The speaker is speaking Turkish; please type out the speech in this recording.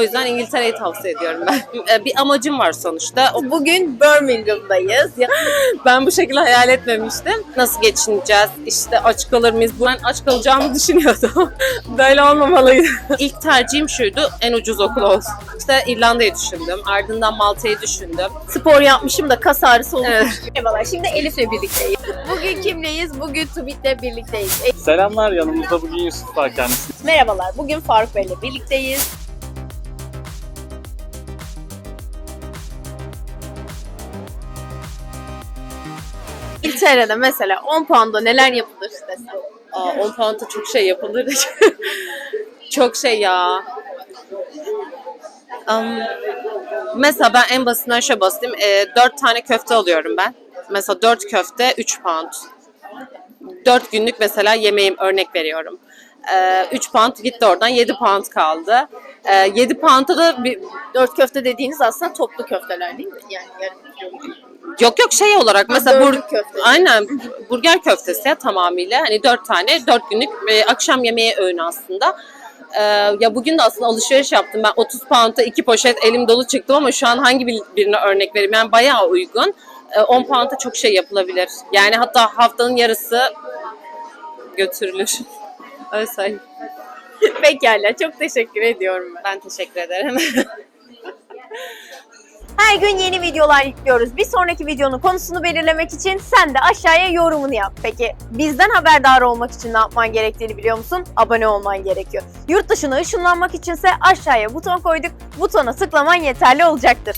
O yüzden İngiltere'yi tavsiye ediyorum ben. Ee, Bir amacım var sonuçta. Bugün Birmingham'dayız. Ben bu şekilde hayal etmemiştim. Nasıl geçineceğiz? İşte aç kalır mıyız? Ben aç kalacağımı düşünüyordum. Böyle olmamalıydı. İlk tercihim şuydu. En ucuz okul olsun. İşte İrlanda'yı düşündüm. Ardından Malta'yı düşündüm. Spor yapmışım da kas ağrısı olmuş. Evet. Merhabalar. Şimdi Elif'le birlikteyiz. Bugün kimleyiz? Bugün Tubit'le birlikteyiz. E, Selamlar yanımızda bugün Yusuf var kendisi. merhabalar. Bugün Faruk Bey'le birlikteyiz. İngiltere'de mesela 10 pound'a neler yapılır desem. Aa, 10 pound'a çok şey yapılır. çok şey ya. Am, mesela ben en basitinden şöyle basayım. E, 4 tane köfte alıyorum ben. Mesela 4 köfte 3 pound. 4 günlük mesela yemeğim örnek veriyorum. E, 3 pound gitti oradan 7 pound kaldı. E, 7 pound'a da bir, Dört köfte dediğiniz aslında toplu köfteler değil mi? Yani yarım yok yok şey olarak mesela bur, dörtlük köfte. aynen burger köftesi ya tamamıyla hani 4 tane 4 günlük e, akşam yemeği öğünü aslında. Ee, ya bugün de aslında alışveriş yaptım. Ben 30 pound'a iki poşet elim dolu çıktım ama şu an hangi bir- birine örnek vereyim? Yani bayağı uygun. Ee, 10 pound'a çok şey yapılabilir. Yani hatta haftanın yarısı götürülür. Öyle söyleyeyim. Pekala. Çok teşekkür ediyorum ben. Ben teşekkür ederim. Her gün yeni videolar yüklüyoruz. Bir sonraki videonun konusunu belirlemek için sen de aşağıya yorumunu yap. Peki bizden haberdar olmak için ne yapman gerektiğini biliyor musun? Abone olman gerekiyor. Yurt dışına ışınlanmak içinse aşağıya buton koyduk. Butona tıklaman yeterli olacaktır.